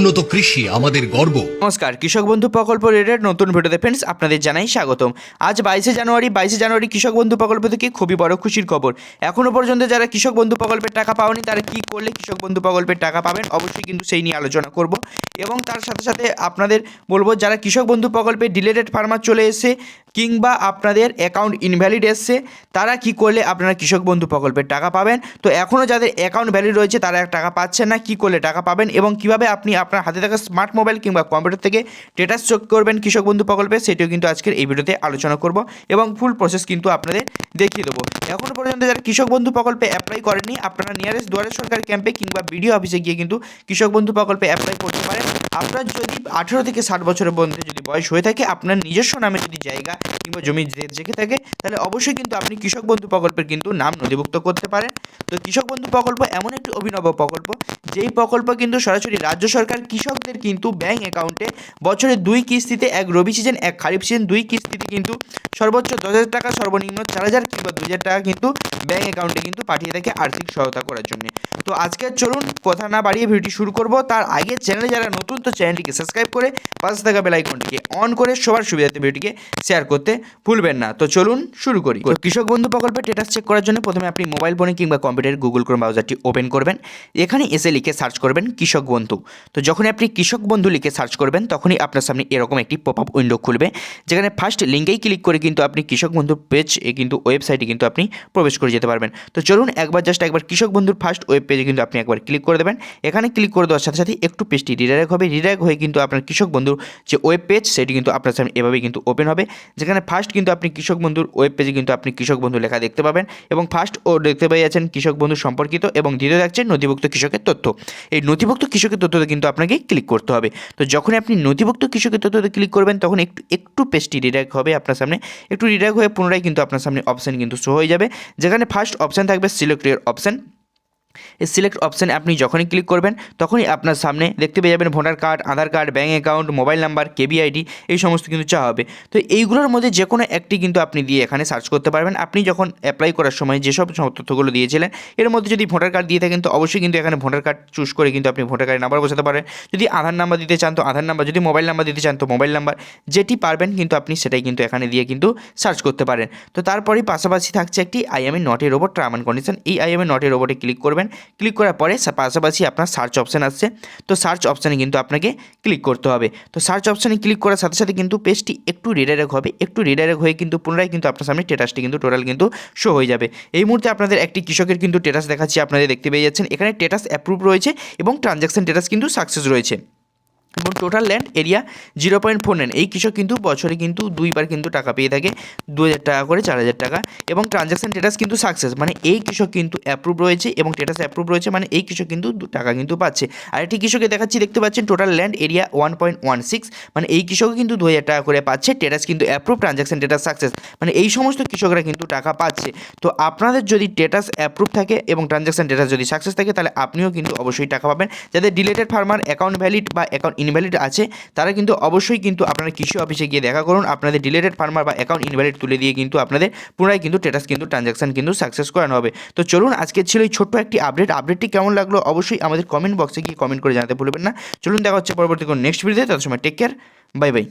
উন্নত কৃষি আমাদের গর্ব। নমস্কার, কৃষক বন্ধু প্রকল্প রেটের নতুন ভিডিওতে ফ্রেন্ডস আপনাদের জানাই স্বাগতম। আজ বাইশে জানুয়ারি বাইশে জানুয়ারি কৃষক বন্ধু প্রকল্প থেকে খুবই বড় খুশির খবর। এখনও পর্যন্ত যারা কৃষক বন্ধু প্রকল্পের টাকা পাওনি, তারা কি করলে কৃষক বন্ধু প্রকল্পের টাকা পাবেন, অবশ্যই কিন্তু সেই নিয়ে আলোচনা করব। এবং তার সাথে সাথে আপনাদের বলব, যারা কৃষক বন্ধু প্রকল্পে ডিলেটেড ফার্মার চলে এসে কিংবা আপনাদের অ্যাকাউন্ট ইনভ্যালিড এসছে, তারা কি করলে আপনারা কৃষক বন্ধু প্রকল্পের টাকা পাবেন? তো এখনও যাদের অ্যাকাউন্ট ভ্যালিড রয়েছে, তারা টাকা পাচ্ছেন না, কি করলে টাকা পাবেন এবং কীভাবে আপনি আপনার হাতে থাকা স্মার্ট মোবাইল কিংবা কম্পিউটার থেকে স্টেটাস চেক করবেন কৃষক বন্ধু প্রকল্পে, সেটিও কিন্তু আজকের এই ভিডিওতে আলোচনা করব এবং ফুল প্রসেস কিন্তু আপনাদের দেখিয়ে দেবো। এখনও পর্যন্ত যারা কৃষক বন্ধু প্রকল্পে অ্যাপ্লাই করেনি আপনারা নিয়ারেস্ট দুয়ারে সরকারি ক্যাম্পে কিংবা বিডিও অফিসে গিয়ে কিন্তু কৃষক বন্ধু প্রকল্পে অ্যাপ্লাই করতে পারেন। আপনার যদি আঠেরো থেকে ষাট বছরের মধ্যে যদি বয়স হয়ে থাকে, আপনার নিজস্ব নামে যদি জায়গা কিংবা জমি জেগে থাকে, তাহলে অবশ্যই কিন্তু আপনি কৃষক বন্ধু প্রকল্পের কিন্তু নাম নথিভুক্ত করতে পারেন। তো কৃষক বন্ধু প্রকল্প এমন একটি অভিনব প্রকল্প, যেই প্রকল্প কিন্তু সরাসরি রাজ্য সরকার কৃষকদের কিন্তু ব্যাংক অ্যাকাউন্টে বছরে দুই কিস্তিতে এক রবি সিজন এক খারিফ সিজন দুই কিস্তিতে কিন্তু সর্বোচ্চ দশ হাজার টাকা, সর্বনিম্ন চার হাজার কিংবা দু হাজার টাকা কিন্তু ব্যাংক অ্যাকাউন্টে কিন্তু পাঠিয়ে থাকে আর্থিক সহায়তা করার জন্য। তো আজকে চলুন, কথা না বাড়িয়ে ভিডিওটি শুরু করব। তার আগে চ্যানেলে যারা নতুন তো চ্যানেলটিকে সাবস্ক্রাইব করে পাশে থাকা বেল আইকনটিকে অন করে সবার সুবিধাতে ভিডিওটিকে শেয়ার করতে ভুলবেন না। তো চলুন শুরু করি। কৃষক বন্ধু প্রকল্পে স্টেটাস চেক করার জন্য প্রথমে আপনি মোবাইল ফোনে কিংবা কম্পিউটার গুগল ক্রোম ব্রাউজারটি ওপেন করবেন। এখানে এসে লিখে সার্চ করবেন কৃষক বন্ধু। তো যখন আপনি কৃষক বন্ধু লিখে সার্চ করবেন, তখনই আপনার সামনে এরকম একটি পপ আপ উইন্ডো খুলবে, যেখানে ফার্স্ট লিঙ্কেই ক্লিক করে কিন্তু আপনি কৃষক বন্ধু পেজ এ কিন্তু ওয়েবসাইটে কিন্তু আপনি প্রবেশ করে যেতে পারবেন। তো চলুন একবার জাস্ট একবার কৃষক বন্ধুর ফার্স্ট ওয়েব পেজে কিন্তু আপনি একবার ক্লিক করে দেবেন। এখানে ক্লিক করে দেওয়ার সাথে সাথে একটু পেজটি রিডাইরেক্ট হবে রিডাইরেক্ট হয়ে কিন্তু আপনার কৃষক বন্ধুর যে ওয়েব পেজ সেটি কিন্তু আপনার সামনে এভাবেই কিন্তু ওপেন হবে। যেখানে ফার্স্ট কিন্তু আপনি কৃষক বন্ধুর ওয়েব পেজে কিন্তু আপনি কৃষক বন্ধু লেখা দেখতে পাবেন এবং ফার্স্ট ও দেখতে পেয়ে যাচ্ছেন কৃষক বন্ধু সম্পর্কিত এবং দ্বিতীয় থাকছে নথিভুক্ত কৃষকের তথ্য। এই নথিভুক্ত কৃষকের তথ্যতে কিন্তু আপনাকে ক্লিক করতে হবে। তো যখন আপনি নথিভুক্ত কৃষকের তথ্যতে ক্লিক করবেন, তখন একটু একটু পেজটি রিডাইরেক্ট হবে আপনার সামনে। একটু রিডাইরেক্ট হয়ে পুনরায় কিন্তু আপনার সামনে অপশান কিন্তু শো হয়ে যাবে। যেখানে ফার্স্ট অপশান থাকবে সিলেক্ট অপশান এই সিলেক্ট অপশানে আপনি যখনই ক্লিক করবেন, তখনই আপনার সামনে দেখতে পেয়ে যাবেন voter card Aadhaar card bank account mobile number KB ID এই সমস্ত কিন্তু চাওয়া হবে। তো এইগুলোর মধ্যে যে কোনো একটি কিন্তু আপনি দিয়ে এখানে সার্চ করতে পারবেন। আপনি যখন অ্যাপ্লাই করার সময় যেসব সব তথ্যগুলো দিয়েছিলেন, এর মধ্যে যদি ভোটার কার্ড দিয়ে থাকেন, তো অবশ্যই কিন্তু এখানে ভোটার কার্ড চুজ করে কিন্তু আপনি ভোটার কার্ডের নাম্বার বসাতে পারেন। যদি আধার নাম্বার দিতে চান, তো আধার নাম্বার যদি মোবাইল নাম্বার দিতে চান, তো মোবাইল নাম্বার যেটি পারবেন কিন্তু আপনি সেটাই কিন্তু এখানে দিয়ে কিন্তু সার্চ করতে পারেন। তো তারপরেই পাশাপাশি থাকছে একটি I'm a not a robot term and condition এই আইএমএ নট এ রোবটে ক্লিক করবেন ক্লিক করার পরে পাশাপাশি আপনার সার্চ অপশান আসছে। তো সার্চ অপশানে কিন্তু আপনাকে ক্লিক করতে হবে। তো সার্চ অপশানে ক্লিক করার সাথে সাথে কিন্তু পেজটি একটু রিডাইরেক্ট হবে। একটু রিডাইরেক্ট হয়ে কিন্তু পুনরায় কিন্তু আপনার সামনে টেটাসটি কিন্তু টোটাল কিন্তু শো হয়ে যাবে। এই মুহূর্তে আপনাদের একটি কৃষকের কিন্তু স্টেটাস দেখাচ্ছি আপনাদের দেখতে পেয়ে যাচ্ছেন। এখানে স্টেটাস অ্যাপ্রুভ রয়েছে এবং ট্রানজ্যাকশন স্টেটাস কিন্তু সাকসেস রয়েছে। এবং total land area zero point four nine এই কৃষক কিন্তু বছরে কিন্তু দুইবার কিন্তু টাকা পেয়ে থাকে দু হাজার টাকা করে চার হাজার টাকা। এবং ট্রানজ্যাকশন স্টেটাস কিন্তু সাকসেস মানে এই কৃষক কিন্তু অ্যাপ্রুভ রয়েছে এবং স্টেটাস অ্যাপ্রুভ রয়েছে মানে এই কৃষক কিন্তু টাকা কিন্তু পাচ্ছে। আর একটি কৃষকে দেখাচ্ছি, দেখতে পাচ্ছেন total land area one point one six মানে এই কৃষক কিন্তু দু হাজার টাকা করে পাচ্ছে স্টেটাস কিন্তু অ্যাপ্রুভ ট্রানজ্যাকশন স্টেটাস সাকসেস মানে এই সমস্ত কৃষকরা কিন্তু টাকা পাচ্ছে। তো আপনাদের যদি স্টেটাস অ্যাপ্রুভ থাকে এবং ট্রানজ্যাকশন স্টেটাস যদি সাকসেস থাকে, তাহলে আপনিও কিন্তু অবশ্যই টাকা পাবেন। যাদের ডিলেটেড ফার্মার অ্যাকাউন্ট ভ্যালিড বা অ্যাকাউন্ট ইনভ্যালিড আছে, তারা কিন্তু অবশ্যই কিন্তু আপনারা কৃষি অফিসে গিয়ে দেখা করুন, আপনাদের ডিলেটেড ফার্মার বা অ্যাকাউন্ট ইনভ্যালিড তুলে দিয়ে কিন্তু আপনাদের পুনরায় কিন্তু টেটাস কিন্তু ট্রানজ্যাকশন কিন্তু সাকসেস করানো হবে। তো চলুন, আজকে ছিল এই ছোট্ট একটি আপডেট আপডেটটি কেমন লাগল অবশ্যই আমাদের কমেন্ট বক্সে গিয়ে কমেন্ট করে জানাতে ভুলবেন না। চলুন, দেখা হচ্ছে পরবর্তী কোনো নেক্সট ভিডিওতে তার সময় টেক কেয়ার বাই বাই